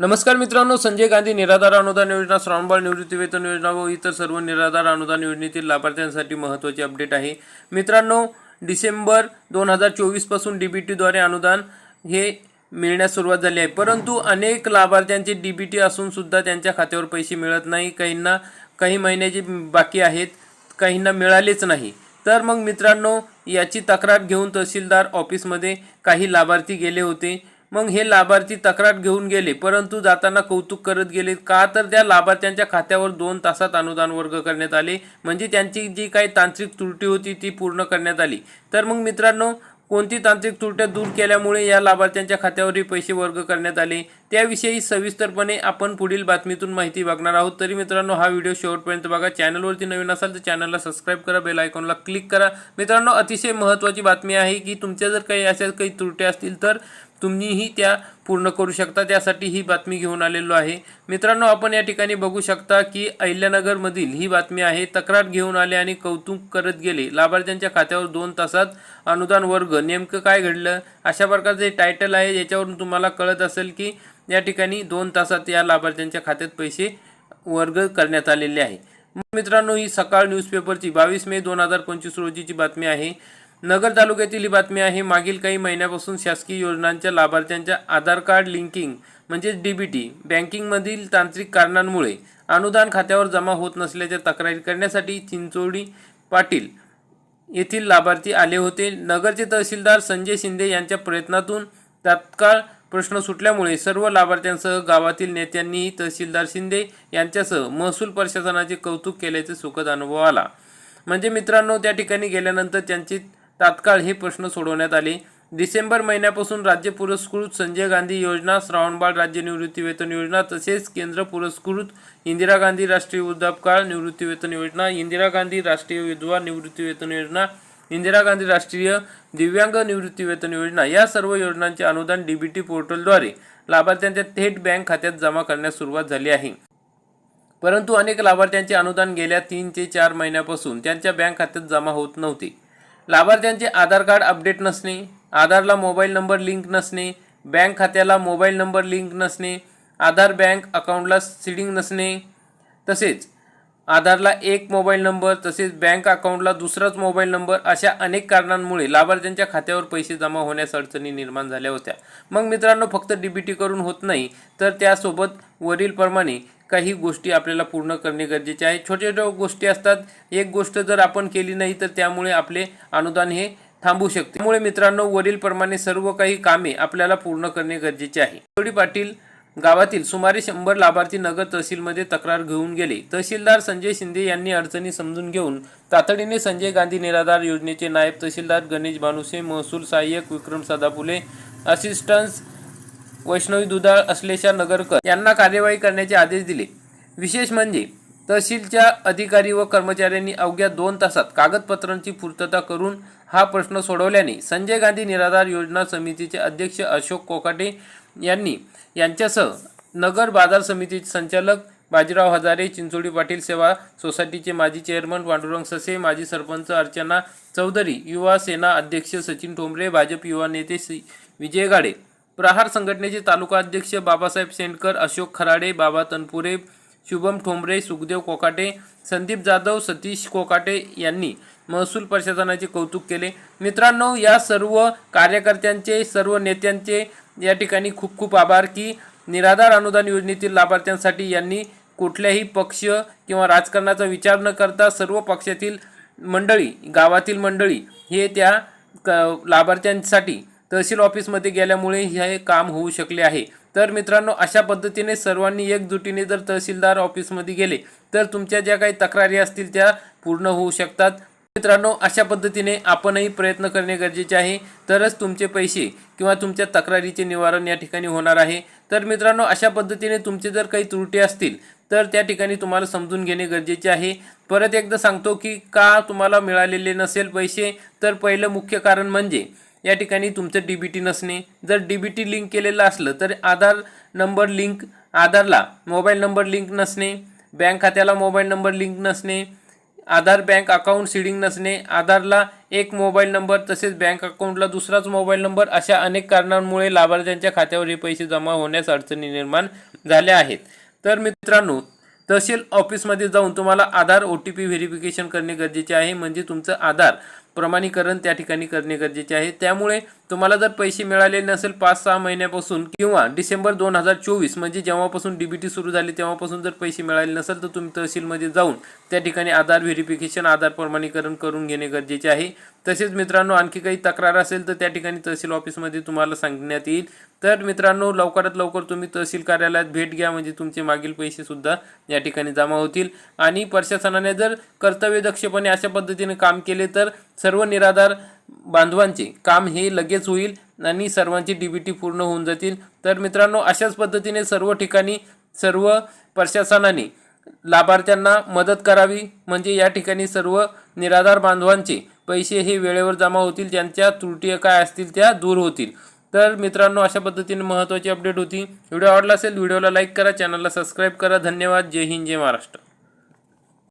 नमस्कार मित्रांनो संजय गांधी निराधार अनुदान योजना श्रावणबाळ निवृत्तीवेतन योजना व इतर सर्व निराधार अनुदान योजनेतील लाभार्थ्यांसाठी महत्त्वाची अपडेट आहे. मित्रांनो डिसेंबर दोन हजार चोवीसपासून डी बी टीद्वारे अनुदान हे मिळण्यास सुरुवात झाली आहे. परंतु अनेक लाभार्थ्यांचे डी बी टी असूनसुद्धा त्यांच्या खात्यावर पैसे मिळत नाही. काहींना काही महिन्याचे बाकी आहेत काहींना मिळालेच नाही. तर मग मित्रांनो याची तक्रार घेऊन तहसीलदार ऑफिसमध्ये काही लाभार्थी गेले होते. मग हे लाभार्थी तक्रार घेऊन गेले परंतु जाताना कौतुक करत गेले. का तर त्या लाभार्थ्यांच्या खात्यावर दोन तासात अनुदान वर्ग करण्यात आले म्हणजे त्यांची जी काही तांत्रिक त्रुटी होती ती पूर्ण करण्यात आली. तर मग मित्रांनो कोणती तांत्रिक त्रुट्या दूर केल्यामुळे या लाभार्थ्यांच्या खात्यावरही पैसे वर्ग करण्यात आले? त्याविषयी सविस्तरपणे आपण पुढील बातमीतून माहिती बघणार आहोत. तरी मित्रांनो हा व्हिडिओ शेवटपर्यंत बघा. चॅनलवरती नवीन असाल तर चॅनलला सबस्क्राईब करा बेल आयकॉनला क्लिक करा. मित्रांनो अतिशय महत्त्वाची बातमी आहे की तुमच्या जर काही अशा काही त्रुट्या असतील तर तुम्हीही त्या पूर्ण करू शकता. त्यासाठी ही बातमी घेऊन आलेलो आहे. मित्रांनो आपण या ठिकाणी बघू शकता की अहिल्यानगरमधील ही बातमी आहे. तक्रार घेऊन आले आणि कौतुक करत गेले. लाभार्थ्यांच्या खात्यावर दोन तासात अनुदान वर्ग. नेमकं काय घडलं? अशा प्रकारचे टायटल आहे याच्यावरून तुम्हाला कळत असेल की या ठिकाणी दोन तासात या लाभार्थ्यांच्या खात्यात पैसे वर्ग करण्यात आलेले आहे. मित्रांनो ही सकाळ न्यूजपेपरची बावीस मे दोन हजार पंचवीस रोजीची बातमी आहे. नगर तालुक्यातील ही बातमी आहे. मागील काही महिन्यापासून शासकीय योजनांच्या लाभार्थ्यांच्या आधार कार्ड लिंकिंग म्हणजेच डी बी टी बँकिंगमधील तांत्रिक कारणांमुळे अनुदान खात्यावर जमा होत नसल्याच्या तक्रारी करण्यासाठी चिंचोडी पाटील येथील लाभार्थी आले होते. नगरचे तहसीलदार संजय शिंदे यांच्या प्रयत्नातून तात्काळ प्रश्न सुटल्यामुळे सर्व लाभार्थ्यांसह गावातील नेत्यांनीही तहसीलदार शिंदे यांच्यासह महसूल प्रशासनाचे कौतुक केल्याचे सुखद अनुभव आला. म्हणजे मित्रांनो त्या ठिकाणी गेल्यानंतर त्यांचे तात्काळ हे प्रश्न सोडवण्यात आले. डिसेंबर महिन्यापासून राज्य पुरस्कृत संजय गांधी योजना श्रावणबाळ राज्य निवृत्ती वेतन योजना तसेच केंद्र पुरस्कृत इंदिरा गांधी राष्ट्रीय वृद्धापकाळ निवृत्ती वेतन योजना इंदिरा गांधी राष्ट्रीय विधवा निवृत्ती वेतन योजना इंदिरा गांधी राष्ट्रीय दिव्यांग निवृत्ती वेतन योजना या सर्व योजनांचे अनुदान डीबीटी पोर्टलद्वारे लाभार्थ्यांच्या थेट बँक खात्यात जमा करण्यास सुरुवात झाली आहे. परंतु अनेक लाभार्थ्यांचे अनुदान गेल्या तीन ते चार महिन्यापासून त्यांच्या बँक खात्यात जमा होत नव्हते. लाभार्थ्यांचे आधार कार्ड अपडेट नसणे आधारला मोबाईल नंबर लिंक नसणे बँक खात्याला मोबाईल नंबर लिंक नसणे आधार बँक अकाउंटला सीडिंग नसणे तसेच आधारला एक मोबाईल नंबर तसेच बँक अकाउंटला दुसराच मोबाईल नंबर अशा अनेक कारणांमुळे लाभार्थ्यांच्या खात्यावर पैसे जमा होण्यास अडचणी निर्माण झाल्या होत्या. मग मित्रांनो फक्त डीबीटी करून होत नाही तर त्यासोबत वरीलप्रमाणे काही गोष्टी आपल्याला पूर्ण करणे गरजेचे आहे. छोट्या छोट्या गोष्टी असतात. एक गोष्ट जर आपण केली नाही तर त्यामुळे आपले अनुदान हे थांबू शकते. त्यामुळे मित्रांनो वरीलप्रमाणे सर्व काही कामे आपल्याला पूर्ण करणे गरजेचे आहे. जोडी पाटील गावातील सुमारे शंभर लाभार्थी नगर तहसीलमध्ये तक्रार घेऊन गेले. तहसीलदार संजय शिंदे यांनी अडचणी समजून घेऊन तातडीने संजय गांधी निराधार योजनेचे नायब तहसीलदार गणेश भानुसे महसूल सहाय्यक विक्रम सदाफुले असिस्टन्स वैष्णवी दुधाळ अश्लेषा नगरकर यांना कार्यवाही करण्याचे आदेश दिले. विशेष म्हणजे तहसीलच्या अधिकारी व कर्मचाऱ्यांनी अवघ्या दोन तासात कागदपत्रांची पूर्तता करून हा प्रश्न सोडवल्याने संजय गांधी निराधार योजना समितीचे अध्यक्ष अशोक कोकाटे यांनी यांच्यासह नगर बाजार समितीचे संचालक बाजीराव हजारे चिंचोडी पाटील सेवा सोसायटीचे माजी चेअरमन पांडुरंग ससे माजी सरपंच अर्चना चौधरी युवा सेना अध्यक्ष सचिन ठोंबरे भाजप युवा नेते सी विजय गाडे प्रहार संघटनेचे तालुका अध्यक्ष बाबासाहेब सेंडकर अशोक खराडे बाबा तनपुरे शुभम ठोंबरे सुखदेव कोकाटे संदीप जाधव सतीश कोकाटे यांनी महसूल प्रशासनाचे कौतुक केले. मित्रांनो या सर्व कार्यकर्त्यांचे सर्व नेत्यांचे या ठिकाणी खूप खूप आभार की निराधार अनुदान योजनेतील लाभार्थ्यांसाठी यांनी कुठल्याही पक्ष किंवा राजकारणाचा विचार न करता सर्व पक्षातील मंडळी गावातील मंडळी हे त्या क लाभार्थ्यांसाठी तहसील ऑफिसमध्ये गेल्यामुळे हे काम होऊ शकले आहे. तर मित्रांनो अशा पद्धतीने सर्वांनी एकजुटीने जर तहसीलदार ऑफिसमध्ये गेले तर तुमच्या ज्या काही तक्रारी असतील त्या पूर्ण होऊ शकतात. मित्रांनो अशा पद्धतीने आपणही प्रयत्न करणे गरजेचे आहे. तरच तुमचे पैसे किंवा तुमच्या तक्रारीचे निवारण या ठिकाणी होणार आहे. तर मित्रांनो अशा पद्धतीने तुमचे जर काही त्रुटी असतील तर त्या ठिकाणी तुम्हाला समजून घेणे गरजेचे आहे. परत एकदा सांगतो की का तुम्हाला मिळालेले नसेल पैसे तर पहिलं मुख्य कारण म्हणजे या ठिकाणी तुमचं डी बी टी नसणे. जर डी बी टी लिंक केलेलं असलं तर आधार नंबर लिंक आधारला मोबाईल नंबर लिंक नसणे. बँक खात्याला मोबाईल नंबर लिंक नसणे. आधार बँक अकाउंट सीडिंग नसणे आधारला एक मोबाईल नंबर तसेच बँक अकाउंटला दुसराच मोबाईल नंबर अशा अनेक कारणांमुळे लाभार्थ्यांच्या खात्यावर हे पैसे जमा होण्यास अडचणी निर्माण झाल्या आहेत. तर मित्रांनो तहसील ऑफिसमध्ये जाऊन तुम्हाला Aadhaar O T P verification करणे गरजेचे आहे. म्हणजे तुमचं आधार प्रमाणीकरण त्या ठिकाणी करणे गरजेचे आहे. त्यामुळे तुम्हाला जर पैसे मिळाले नसेल पाच सहा महिन्यापासून किंवा डिसेंबर दोन हजार चोवीस म्हणजे जेव्हापासून डीबीटी सुरू झाली तेव्हापासून जर पैसे मिळाले नसेल तर तुम्ही तहसीलमध्ये जाऊन त्या ठिकाणी आधार व्हेरिफिकेशन आधार प्रमाणीकरण करून घेणे गरजेचे आहे. तसेच मित्रांनो आणखी काही तक्रार असेल तर त्या ठिकाणी तहसील ऑफिसमध्ये तुम्हाला सांगण्यात येईल. तर मित्रांनो लवकरात लवकर तुम्ही तहसील कार्यालयात भेट घ्या म्हणजे तुमचे मागील पैसे सुद्धा या ठिकाणी जमा होतील. आणि प्रशासनाने जर कर्तव्यदक्षपणे अशा पद्धतीने काम केले तर सर्व निराधार बांधवांचे काम हे लगेच होईल आणि सर्वांची डीबीटी पूर्ण होऊन जातील. तर मित्रांनो अशाच पद्धतीने सर्व ठिकाणी सर्व प्रशासनाने लाभार्थ्यांना मदत करावी. म्हणजे या ठिकाणी सर्व निराधार बांधवांचे पैसे हे वेळेवर जमा होतील ज्यांच्या त्रुटी काय असतील त्या दूर होतील. तर मित्रांनो अशा पद्धतीने महत्त्वाची अपडेट होती. व्हिडिओ आवडला असेल व्हिडिओला लाईक करा चॅनलला सबस्क्राईब करा. धन्यवाद. जय हिंद जय महाराष्ट्र.